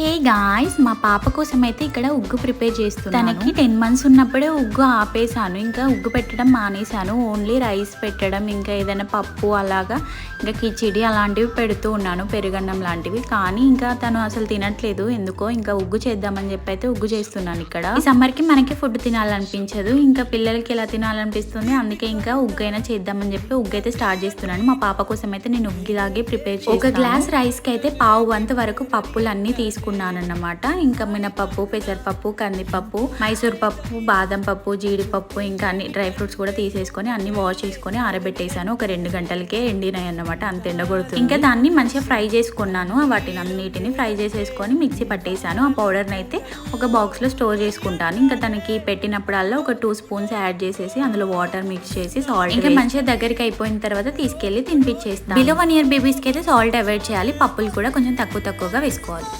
Hey guys మా పాప కోసం అయితే ఇక్కడ ఉగ్గు ప్రిపేర్ చేస్తున్నాను. తనకి టెన్ మంత్స్ ఉన్నప్పుడే ఉగ్గు ఆపేసాను ఇంకా ఉగ్గు పెట్టడం మానేశాను. ఓన్లీ రైస్ పెట్టడం ఇంకా ఏదైనా పప్పు అలాగా ఇంకా కిచిడి అలాంటివి పెడుతూ ఉన్నాను. పెరుగన్నం లాంటివి. కానీ ఇంకా తను అసలు తినట్లేదు. ఎందుకో ఇంకా ఉగ్గు చేద్దామని చెప్పి అయితే ఉగ్గు చేస్తున్నాను ఇక్కడ. ఈ సమ్మర్కి మనకి ఫుడ్ తినాలనిపించదు. ఇంకా పిల్లలకి ఎలా తినాలనిపిస్తుంది? అందుకే ఇంకా ఉగ్గు అయినా చేద్దామని చెప్పి ఉగ్గు అయితే స్టార్ట్ చేస్తున్నాను. మా పాప కోసం అయితే నేను ఉగ్గిలాగే ప్రిపేర్ చేసి ఒక గ్లాస్ రైస్కి అయితే పావు వంతు వరకు పప్పులు అన్ని తీసుకున్నాను. అన్నమాట ఇంకా మినపప్పు పెసరపప్పు కందిపప్పు మైసూర్ పప్పు బాదం పప్పు జీడిపప్పు ఇంకా అన్ని డ్రై ఫ్రూట్స్ కూడా తీసేసుకొని అన్ని వాష్ చేసుకొని ఆరబెట్టేసాను ఒక రెండు గంటలకే ఎండినాయి అన్నమాట. అంత ఎండగొడుతుంది. ఇంకా దాన్ని మంచిగా ఫ్రై చేసుకున్నాను. వాటిని అన్నిటిని ఫ్రై చేసేసుకొని మిక్సీ పట్టేసాను ఆ పౌడర్ని అయితే ఒక బాక్స్లో స్టోర్ చేసుకుంటాను. ఇంకా తనకి పెట్టినప్పుడల్లా ఒక టూ స్పూన్స్ యాడ్ చేసేసి అందులో వాటర్ మిక్స్ చేసి సాల్ట్ ఇంకా మంచిగా దగ్గరికి అయిపోయిన తర్వాత తీసుకెళ్ళి తినిపించేస్తాను. బిలో వన్ ఇయర్ బేబీస్కి అయితే సాల్ట్ అవాయిడ్ చేయాలి. పప్పులు కూడా కొంచెం తక్కువ తక్కువగా వేసుకోవాలి.